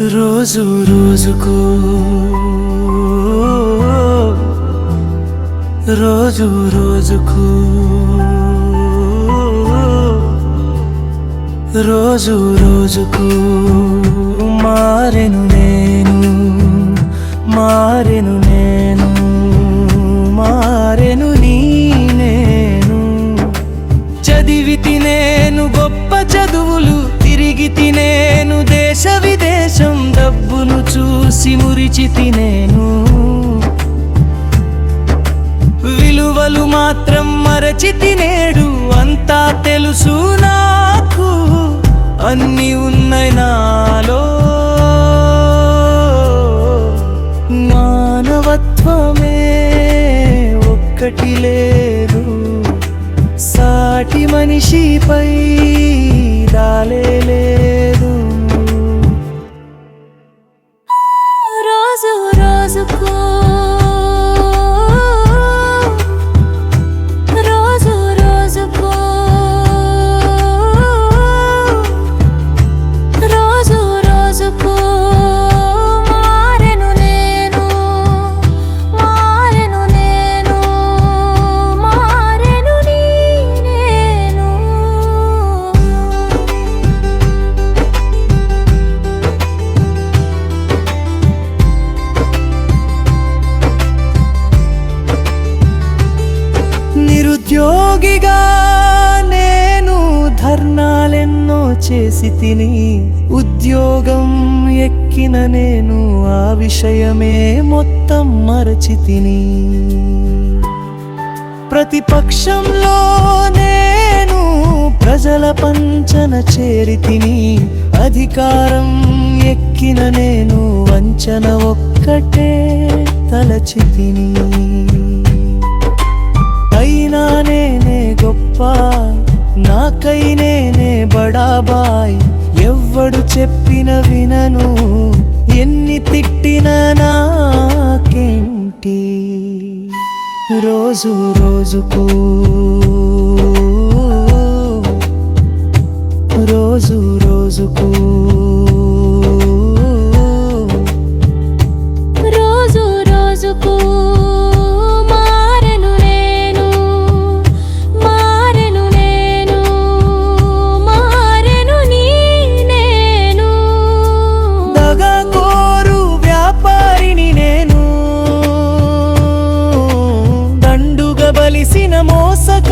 రోజు రోజుకు. రోజు రోజుకు. రోజు రోజుకు. మారెను నేను మారెను నేను మారెను నీ నేను. చదివి తినేను గొప్ప చదువులు తిరిగి తినేను దేశవి విలువలు మాత్రం మరచి తినేడు అంతా తెలుసు నాకు. అన్ని ఉన్నాయి నాలో. మానవత్వమే ఒక్కటి లేదు. సాటి మనిషిపై దాలే చేసి తిని ఉద్యోగం ఎక్కిన నేను ఆ విషయమే మొత్తం మరచి తిని. ప్రతిపక్షంలో నేను ప్రజల పంచన చేరి తిని అధికారం ఎక్కిన నేను వంచన ఒక్కటే తలచి తిని. అయినా నేనే గొప్ప నాకై నేనే బడాబాయ్ ఎవ్వడు చెప్పిన వినను ఎన్ని తిట్టిన నాకేంటి? రోజు రోజుకు రోజు రోజుకు. కలిసిన మోసక